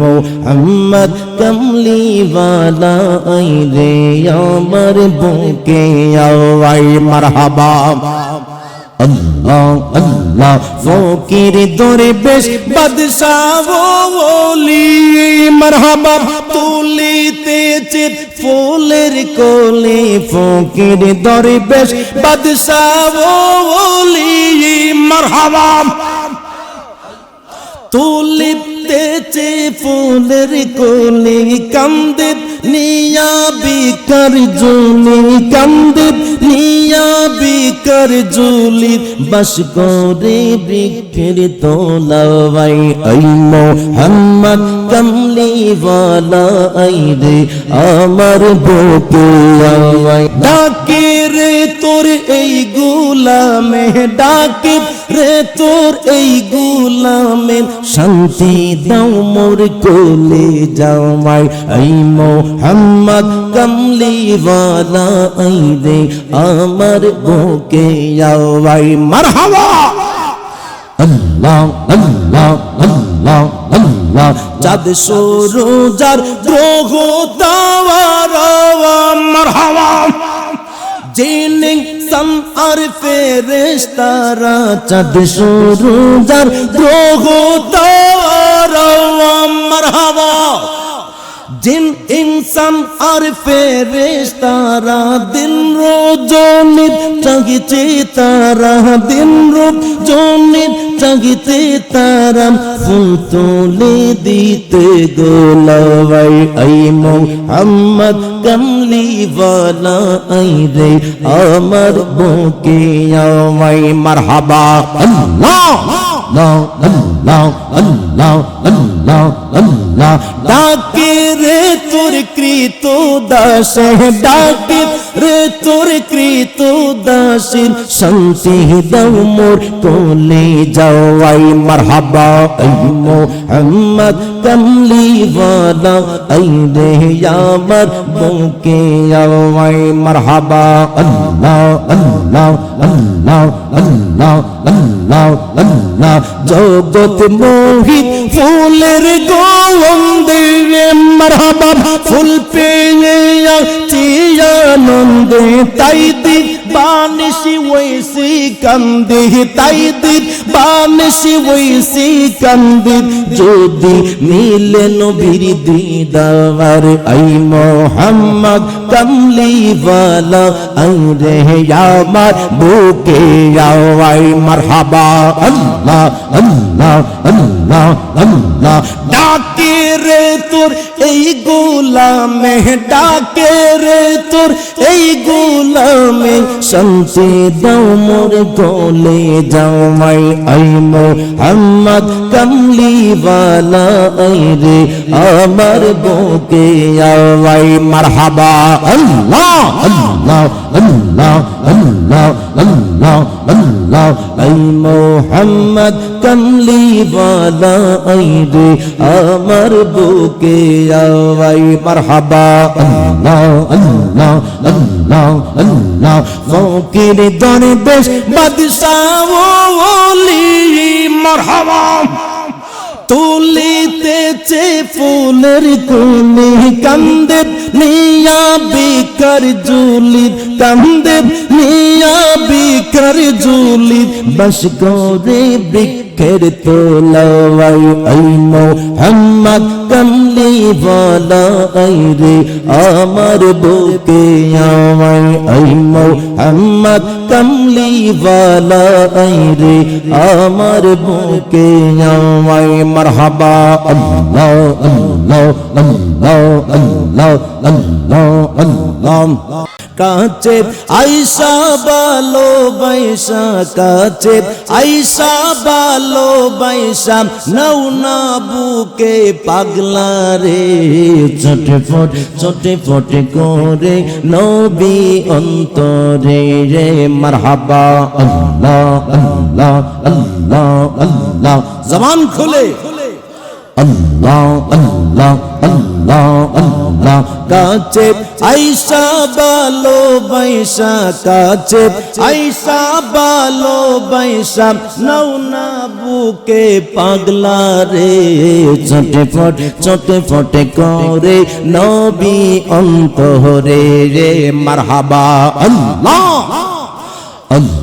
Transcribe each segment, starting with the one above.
মোহাম্মদ কমলি আই রে আমার বুকে আওয়াই মারহাবা। আল্লাহ আল্লাহ, ফকির দরবেশ, বাদশাহ ওলি, মারহাবা তুলিতেছে ফুলের কোলে। ফকির দরবেশ, বাদশাহ ওলি, মারহাবা। তুলিতেছে ফুলের কোলে কান্দে। নিয়া বিকার জুলি কান্দে, নিয়া বিকার জুলি বাস করে বৃক্ষের তোলাবাই আই মোহাম্মদ কমলি ওয়ালা আই রে আমার বুকে আওয়াই ডাকে রে তোর এই গুলামে, ডাকে রে তোর এই গুলামে, শান্তি দাও মোর কোলে যাওয়াই আই মোহাম্মদ কমলি ওয়ালা আই রে আমার বুকে আওয়াই মারহাবা। আল্লাহ আল্লাহ আল্লাহ আল্লাহ। চাঁদ সরু যার গ্রহ তাওয়ার মারহাবা। জিনে সম আর ফেরেশতারা, চাঁদ সরু যার গ্রহ তাওয়ার মারহাবা। জিন, ইনসান আর ফেরেশতারা দিন রজনীর জাগিতে তারা। দিন রজনীর জাগিতে তারা। ফুল তুলে দিতে গোলাওয়াই আই মোহাম্মদ কমলি ওয়ালা আই রে। আমার বুকে আওয়াই মারহাবা। আল্লাহ! ডাকে রে তোর কৃত দাস ডাকে রে তোর কৃত দাসের শান্তি দাও মোর কোলে যাওয়াই মারহাবা মোহাম্মদ কমলি ওয়ালা আই রে আমার বুকে আওয়াই মারহাবা, আল্লাহ আল্লাহ আল্লাহ আল্লাহ আল্লাহ আল্লাহ। জগত মোহিত ফুলের গোলন্দে মারহাবা, ফুল পেয়ে আছি আনন্দে তাই বানিশি ওইসি কান্দে, তাই দিন বানিশি ওইসি কান্দে। যদি মিলে নবীর দিদার, আই মোহাম্মদ কমলি ওয়ালা আই রে আমার বুকে আওয়াই মারহাবা। আল্লাহ আল্লাহ আল্লাহ আল্লাহ। ডাকে রে তোর এই গোলামে, ডাকে রে তোর এই গোলামে শান্তি দাও মোর গলে যাও মাই আই মোহাম্মদ কমলি ওয়ালা আই রে আমার বুকে আওয়াই মারহাবা। আল্লাহ আল্লাহ আল্লাহ আল্লাহ আল্লাহ আল্লাহ আই মোহাম্মদ কমলি ওয়ালা আই রে আমার বুকে আওয়াই মারহাবা। আল্লাহ আল্লাহ আল্লাহ আল্লাহ। ফকির দরবেশ বাদশাহ ওলি মারহাবা। তুলিতেছে ফুলের কোলে কান্দে, নিয়া বিকার জুলিত কান্দে, নিয়া বিকার জুলিত বাস করে বৃক্ষের তোলাওয়াই আই মোহাম্মদ কমলি আই রে আমার বুকে আওয়াই আই মোহাম্মদ কমলি আই রে আমার বুকে আওয়াই মারহাবা আল্লাহ আল্লাহ আল্লাহ আল্লাহ আল্লাহ আল্লাহ কাছে আইসা বালো বাইসা কাছে আইসা বালো বাইসা নাও না বুকে পাগলা রে। ছোটে ফট, ছোটে ফটে করে নবী অন্তরে রে। মারহাবা, আল্লাহ আল্লাহ আল্লাহ আল্লাহ। জবান খুলে। আল্লাহ আল্লাহ আল্লাহ আল্লাহ। কাছে আইসা বালো, বাইসা কাছে। আইসা বালো, বাইসা নৌ না বুকে পাগলা রে। চটে ফট চটে ফটে করে নবী অন্তরে রে। মারহাবা, আল্লাহ।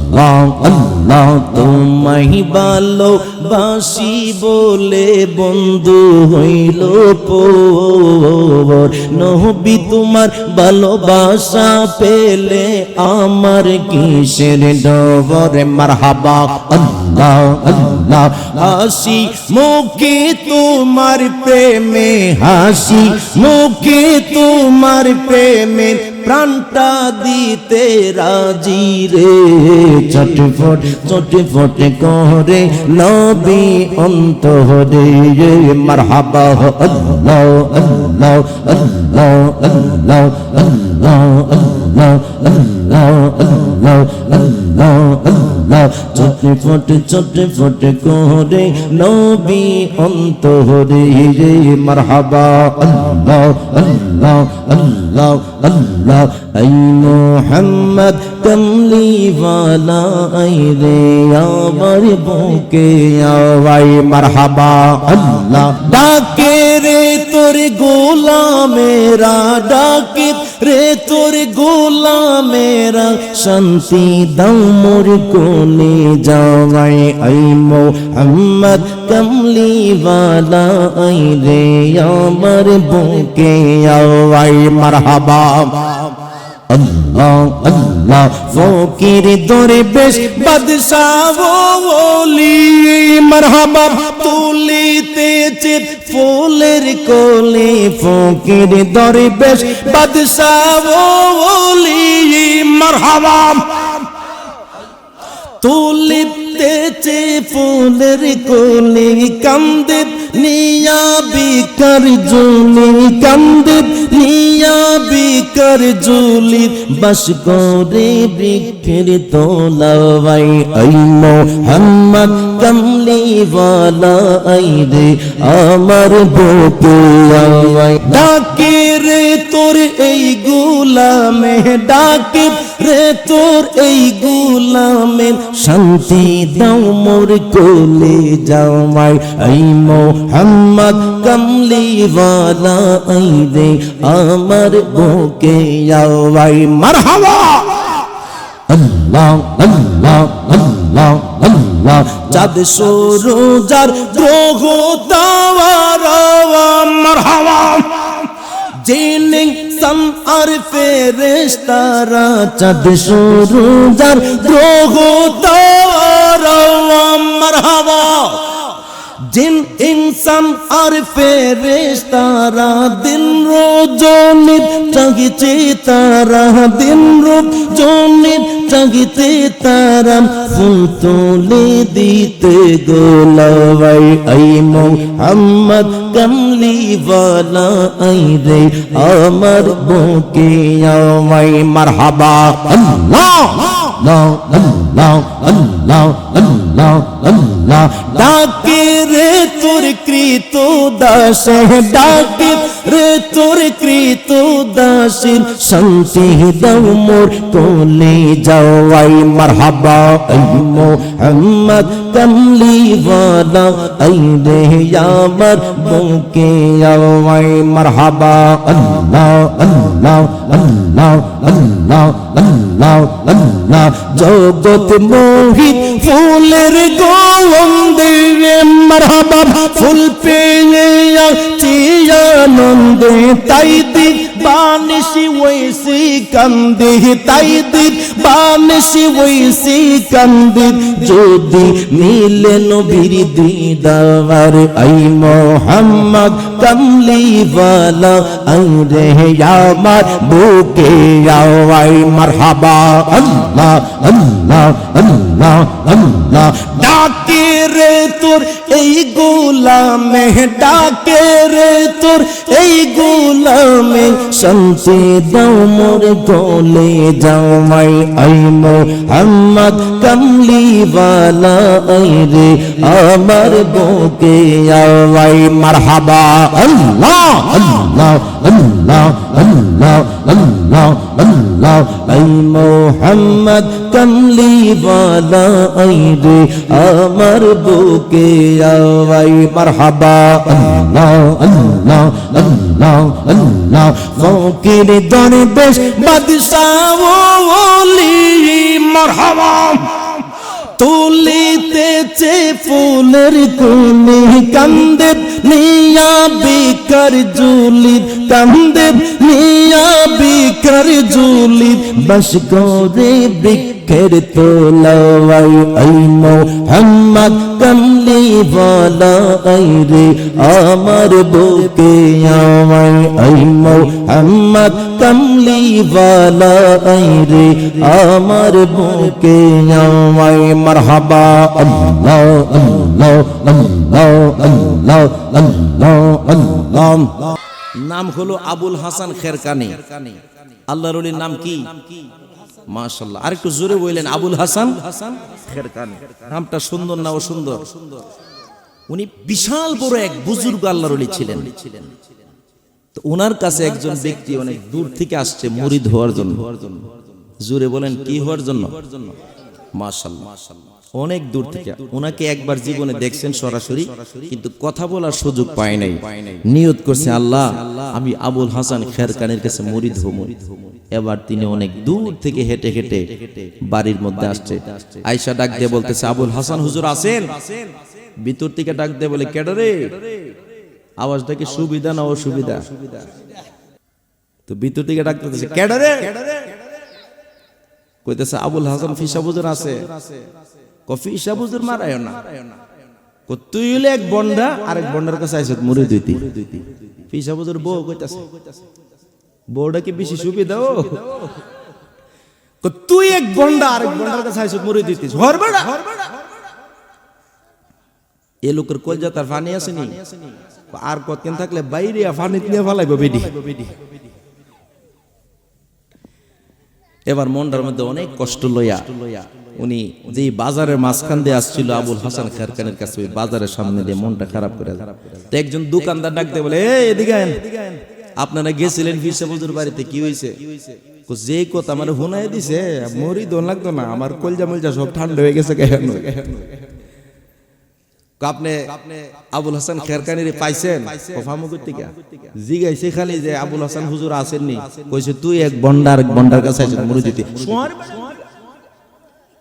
আল্লাহ আল্লাহ তোমায় ভালো বাসি বলে বন্ধু হইল পোর। নহবি তোমার ভালোবাসা পেলে আমার কিসের ডবরে? মারহাবা, আল্লাহ আল্লাহ, হাসি, মুখে তোমার প্রেমে হাসি, মুখে তোমার প্রেমে প্রাণটা দিতে রাজি রে চটফট চটফট করে নবী অন্তরে মারহাবা আল্লাহ আল্লাহ আল্লাহ আল্লাহ আল্লাহ আল্লাহ আল্লাহ আল্লাহ আল্লাহ আল্লাহ চটফট চটফট করে নবী অন্তরে রে মারহাবা, আল্লাহ আল্লাহ আল্লাহ আল্লাহ, আই মোহাম্মদ, কমলি ওয়ালা, আই রে, আমার বুকে, আওয়াই মারহাবা, আল্লাহ। ডাকে রে তোর গোলামেরা, ডাকে রে তোর গোলামেরা, শান্তি দাও মোর কোলে যাওয়াই আই মোহাম্মদ, কমলি ওয়ালা আই রে আমার বুকে আওয়াই মারহাবা। আল্লাহ আল্লাহ, ফকির দরে বেশ বাদশাহ ওলি, মারহাবা তুলিতেছে ফুলের কোলে, ফকির দরে বেশ বাদশাহ ওলি, মারহাবা। তুলিতেছে ফুলের কোলে, কান্দে নিয়া বিকার জুলি কান্দে নিয়া বিকার জুলি বাস করে বৃক্ষের তোলাওয়াই আই মোহাম্মদ কমলি ওয়ালা আই রে আমার বুকে আওয়াই ডাকে রে তোর এই গুলামে ডাকে রে তোর এই গুলামে শান্তি দাও মোর কোলে যাওয়াই আই মোহাম্মদ কমলি ওয়ালা আই আমার বুকে আওয়াই মারহাবা আল্লাহ আল্লাহ আল্লাহ আল্লাহ চাঁদ সরোজার গ্রহ তাওয়ার মারহাবা। জেনে সন আর ফেরেশতারা চাঁদ সরোজার গ্রহ তাওয়ার মারহাবা। জিন, ইনসান আর ফেরেশতারা দিন রজনীর চাগিছে তারা দিন রজনীর চাগিতে তারা ফুল তুলে দিতে গোলাওয়াই আই মোহাম্মদ, কমলি ওয়ালা আই রে আমার বুকে আওয়াই, মারহাবা, আল্লাহ! আল্লাহ আল্লাহ আল্লাহ আল্লাহ আল্লাহ ডাকে রে তোর কৃত দাস, ডাকে রে তোর কৃত দাসের শান্তি দাও মোর কোলে আই মারহাবা আই মোহাম্মদ। কমলি ওয়ালা আই রে আমার বুকে আওয়াই মারহাবা। আল্লাহ আল্লাহ আল্লাহ আল্লাহ আল্লাহ আল্লাহ। জগৎ মোহিত ফুলের গোবন্দে মারহাবা। ফুল পেয়ে আছি আনন্দে, তাই দিক বানিসি ওইসি কান্দে তাই দিক বানিসি ওইসি কান্দে যদি মিলে নবীর দিদার আই মোহাম্মদ কমলি ওয়ালা, আই রে আমার বুকে আওয়াই, মারহাবা, আল্লাহ আল্লাহ আল্লাহ আল্লাহ। ডাকে রে তোর এই গোলামে, ডাকে রে তোর এই গোলামে শান্তি দাও মোর গলে যাওয়াই আই মোহাম্মদ কমলিওয়ালা আইরে আমার বুকে আওয়াই মারহাবা। আল্লাহ আল্লাহ আল্লাহ আল্লাহ আল্লাহ আল্লাহ। আই মোহাম্মদ কমলিওয়ালা আইরে আমার বুকে আওয়াই মারহাবা। আল্লাহ আল্লাহ আল্লাহ আল্লাহ। ফকির দরবেশ বাদশাহ ওলি। মারহাবা তুলিতেছে ফুলের কুলি কান্দে নিয়া বিকার জুলি কান্দে নিয়া বিকার জুলি। বস করে বৃক্ষের তোলাই মোহাম্মদ কমলি আই রে আমার বুকে আমায় আই মোহাম্মদ কমলি আই রে আমার বুকে আমায় মারহাবা আল্লাহ আল্লাহ আল্লাহ আল্লাহ আল্লাহ আল্লাহ নাম হলো আবুল হাসান খেরকানি আল্লাহর নাম কি মাশাল্লাহ আরেকটু জোরে বললেন আবুল হাসান? খেরকানি নামটা সুন্দর না ও সুন্দর উনি বিশাল বড় এক বুজুর্গ আল্লাহর ওলি ছিলেন। তো ওনার কাছে একজন ব্যক্তি অনেক দূর থেকে আসছে মুরিদ হওয়ার জন্য। জোরে বলেন কি হওয়ার জন্য? মাশাল্লাহ মাশাল্লাহ অনেক দূর থেকে। ওনাকে একবার জীবনে দেখছেন সরাসরি, কিন্তু কথা বলার সুযোগ পায় নাই। নিয়ত করছে, আল্লাহ, আমি আবুল হাসান খেরকানের কাছে মরিদ হব। এবার তিনি অনেক দূর থেকে হেঁটে হেঁটে বাড়ির মধ্যে আসছে। আয়সা ডাক দিয়ে বলতেছে, আবুল হাসান হুজুর আছেন? ভিতর থেকে ডাক দিয়ে বলে কেডরে আওয়াজটা কি সুবিধা না অসুবিধা? তো ভিতর থেকে ডাক দিতেছে কেডরে কইতেছে, আবুল হাসান ফিসা বুজুর আছে। কফি ইসা বুজুর মারায় না। তুই হলে এক বন্ডা আর এক বন্ডার কাছে আইসত মুড়ি দুইতি ফিসা বুজুর বউ কইতাছে। বউটা কি বেশি সুবিধা, ও? তুই এক বন্ডা আর এক বন্ডার কাছে আইসত মুড়ি দিতিস হর বেড়া। এ লোকের কলজা তার ফানি আসেনি আর কতদিন থাকলে বাইরে ফানি নিয়ে ফালাইব বেডি। এবার মনটার মধ্যে অনেক কষ্ট লইয়া উনি যে বাজারের মাঝখান দিয়ে আসছিল আবুল হাসান খারকানের কাছে, ওই বাজারের সামনে দিয়ে মনটা খারাপ করে তো একজন দোকানদার ডাকতে বলে এদিকে আপনারা গেছিলেন বুজুর বাড়িতে? কি হয়েছে যে কথা আমার হুনাই দিছে মরি দোন লাগতো না, আমার কলজা মলজা সব ঠান্ডা হয়ে গেছে কেন? আপনি আবুল হাসান খেরকানির পাইছেন? জিগাইছে খালি যে আবুল হাসান হুজুর আসেননি কইছে তুই এক বন্ডার এক বন্ডার কাছে আছিস মরু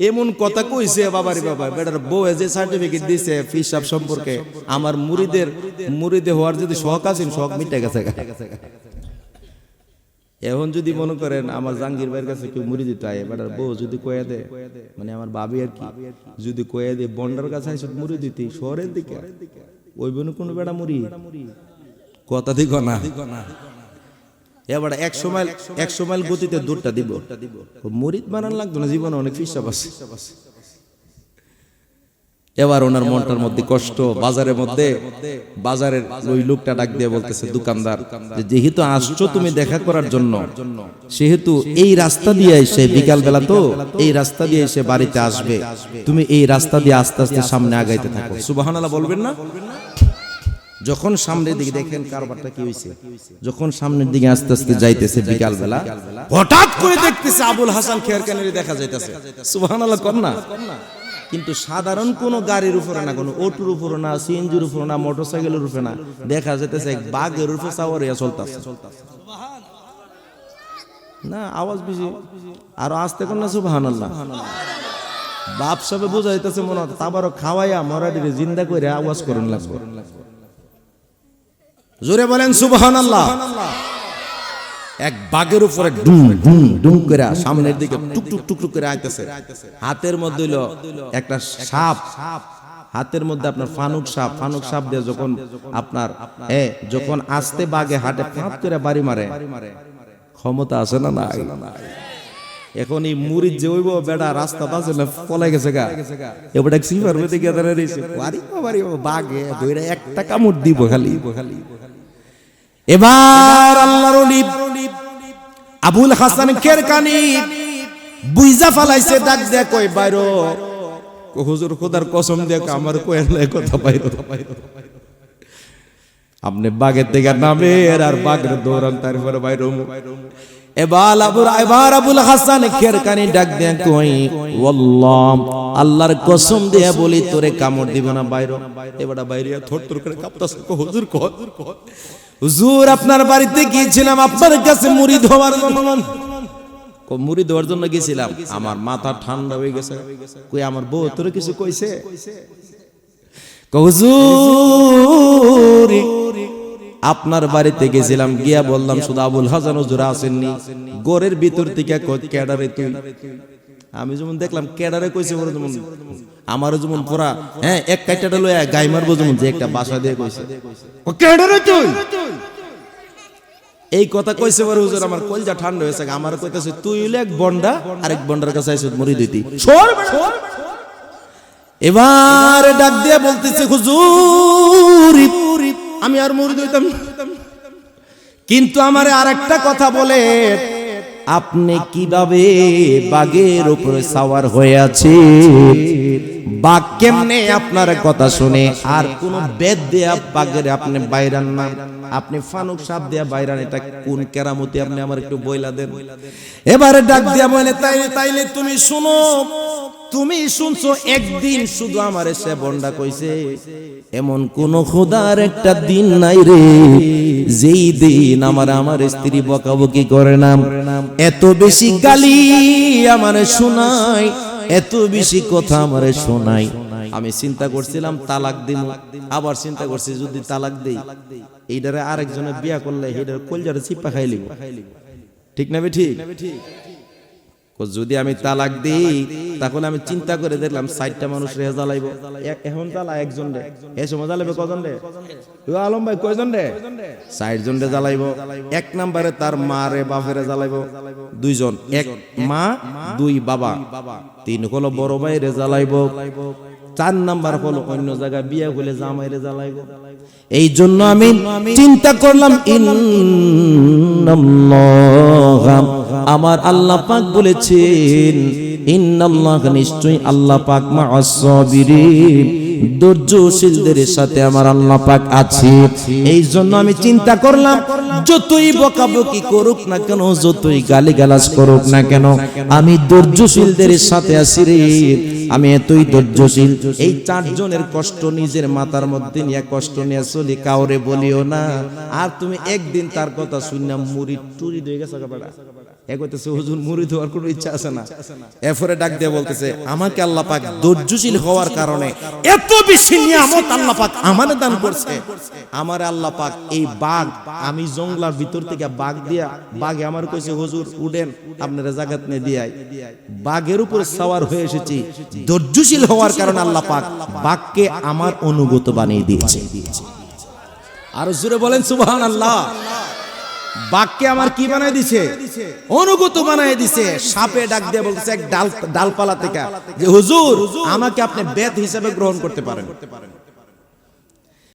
এমন কথা কইছে বাবারি বাবা বেটার বউ যে সার্টিফিকেট দিছে ফিসাব সম্পর্কে। আমার মুরিদের মুরিদে হওয়ার যদি শখ আছেন শখ মিটে গেছে এখন যদি মনে করেন আমার জাঙ্গির ভাইয়ের কাছে কেউ মুড়ি দিতে হয় বেটার বউ যদি কয়ে দে মানে আমার বাবি আর কি যদি কয়ে দে বন্ডার কাছে আইসে মুড়ি দিতে শহরের দিকে ওই বোন কোনো বেড়া মুড়ি? কথা দিক না। এবার একশো মাইল একশো মাইল গতিতে দূরটা দিব। মুড়িদ বানান লাগতো না জীবনে অনেক ফিসাব আছে। এবার ওনার মনটার মধ্যে কষ্ট, বাজারের মধ্যে, বাজারের ওই লোকটা ডাক দিয়ে বলতেছে, দোকানদার যেহেতু আসছো তুমি দেখা করার জন্য, সেহেতু এই রাস্তা দিয়ে এসে বিকাল বেলা তো, এই রাস্তা দিয়ে এসে বাড়িতে আসবে। তুমি এই রাস্তা দিয়ে আস্তে আস্তে সামনে আগাইতে থাকো। সুবাহানাল্লাহ বলবেন না? যখন সামনের দিকে দেখেন কারবারটা কি হয়েছে যখন সামনের দিকে আস্তে আস্তে যাইতেছে বিকাল বেলা হঠাৎ করে দেখতেছে আবুল হাসান খেয়ারকানের দেখা যাইতেছে। সুবহানাল্লাহ কর না। কিন্তু সাধারণ কোনো গাড়ির উপরে না, কোনো অটোর উপরে না, সিএনজির উপরে না, মোটরসাইকেলের উপরে না, দেখা যাইতেছে এক বাঘের উপরে সাওয়ারিয়া চলতেছে। না, আওয়াজ বেশি। আরও আসতে কোন না, সুবহানাল্লাহ। বাপ সবে বুঝাইতেছে মনে হয় তাবারও খাওয়াইয়া মরাডিরে জিন্দা করে আওয়াজ করেন লাগবে। জোরে বলেন সুবহান আল্লাহ এক বাঘের উপরে ডুম ডুম ডুম করে সামনের দিকে টুক টুক টুক টুক করে আইতেছে। হাতের মধ্যে হইল একটা সাপ। হাতের মধ্যে আপনার ফানুক সাপ। ফানুক সাপ দিয়ে যখন আপনার, এ, যখন আস্তে বাঘে হাটে ফাঁপ করে বাড়ি মারে, ক্ষমতা আছে না না এখন এই মুড়ির যে হইব বেড়া রাস্তা আছে না, পলাই গেছে গা। এবার সিফার মধ্যে দাঁড়িয়ে বাড়ি বাড়ি বাঘে দইরা একটা কামড় দিব খালি খালি। এবার আল্লাহর আবুল হাসান কেরকানি বুইজা ফালাইছে, ডাক দেয়া কই বাইরো হুজুর, খোদার কসম দেখ, আমার কোয়েল কথা বাইরো। আপনি বাঘের থেকে নামে আর বাগের দৌড়ান, তারপরে বাইরো এবার আবুল এবার আবুল হাসান খেরকানি ডাক দেন, কই? ওয়াল্লাহ, আল্লাহর কসম দিয়া বলি, তোরে কামড় দিব না, বাইরো এবারে বাইরে থর থর করে কাঁপতাছে কো হুজুর কো হুজুর, আপনার বাড়িতে গিয়েছিলাম, আপনার কাছে মুড়ি ধোয়ার জন্য। মুড়ি দেওয়ার জন্য গেছিলাম আমার মাথা ঠান্ডা হয়ে গেছে। কই, আমার বউ তোরে কিছু কইছে? হুজুর আপনার বাড়িতে গেছিলাম, গিয়া বললাম, শুধু আবুল হাসান হুজুর আসেননি, গোরের ভিতর থেকে ক্যাডারে তুই? আমি যেমন দেখলাম, ক্যাডারে কইছে ওরা যেমন, আমারও যেমন পুরা হ্যাঁ এক কাইটাটা লইয়া গাই মারবো যেমন, যে একটা বাসা দিয়ে কইছে। ও ক্যাডারে তুই? এই কথা কইছে বড় হুজুর, আমার কলজা ঠান্ডা হয়েছে, আমার কইতাছে, তুই হইলে এক বন্ডা, আরেক বন্ডার কাছে আইসত মরি দিতি। সর। এবার ডাক দিয়ে বলতেছে, হুজুর আমি আর মরি দিতাম কিন্তু আমারে আরেকটা কথা বলে, আপনি কীভাবে বাগের উপরে সাওয়ার হয়ে আছে বাঘ কেমনে আপনার কথা শুনে? আর কোন বেদ দেয়া বাঘের আপনি বাইরান না। আপনি ফানুক সাপ দেয়া বাইরান, এটা কোন কেরামতি আপনি আমার একটু বইলা দেন? এবারে ডাক দিয়া বলে, তাইলে তাইলে তুমি শুনো, তুমি শুনছো, একদিন শুধু আমার সে বন্ডা কইছে, এমন কোন খোদার একটা দিন নাই রে, যেই দিন আমার আমার স্ত্রী বকাবকি করে না। এত বেশি গালি আমার শোনাই এত বেশি কথা আমারে শোনাই। আমি চিন্তা করছিলাম তালাক দিন আবার চিন্তা করছি যদি তালাক দেই। এইটারে আরেকজনে বিয়া করলে এইটার কলজারে চিপা খাইলিব ঠিক না বে ঠিক। যদি আমি তালাক দিই তাহলে আমি চিন্তা করে দেখলাম ষাটটা মানুষ রে জ্বালাইব। এখন জ্বালা একজন রে? এ সময় জ্বালাইবে কজন রে? আলম ভাই, কয়জন রে? ষাট জন রে জ্বালাইব। এক নম্বরে তার মা রে, বাপেরে জ্বালাইব। দুইজন, এক মা, দুই বাবা। তিন হলো বড় ভাই রে জ্বালাইব। চার নাম্বার হলো অন্য জায়গায় বিয়ে হলে জামাইরে জ্বালাইব। এই জন্য আমি চিন্তা করলাম, ইন্নাল্লাহ আমার আল্লাহ পাক বলেছেন, ইন্নাল্লাহ নিশ্চয়ই আল্লাহ পাক মা আসাবিরিন ধৈর্যশীলদের সাথে আমার আল্লাহ পাক আছে। এই জন্য আমি চিন্তা করলাম, যতই বকাবকি করুক না কেন, যতই গালিগালাজ করুক না কেন, আমি ধৈর্যশীলদের সাথে আছি রে। আমি এতই ধৈর্যশীল। এই চারজনের কষ্ট নিজের মাথার মধ্যে নিয়ে কষ্ট নিয়ে চলি, কাউরে বলিও না। আর তুমি একদিন তার কথা শুনলাম মুড়ি টুরি দিয়ে গেছে আল্লাহ ধৈর্যশীল হওয়ার কারণে আল্লাহ পাক আল্লাহ জঙ্গলার ভিতর থেকে বাঘ দিয়া, বাঘে আমার উডেন আপনারা জাগাত নে দিয়াই বাঘের উপর সাওয়ার হয়ে এসেছি। ধৈর্যশীল হওয়ার কারণে আল্লাহ পাক বাঘকে আমার অনুগত বানিয়ে দিয়েছে। আর জুড়ে বলেন, সুবহানাল্লাহ। বাঘকে আমার কি বানায় দিছে? অনুগত বানায় দিছে। সাপে ডাক দিয়ে বলছে এক ডাল ডালপালা থেকে যে, হুজুর, আমাকে আপনি বেদ হিসেবে গ্রহণ করতে পারেন।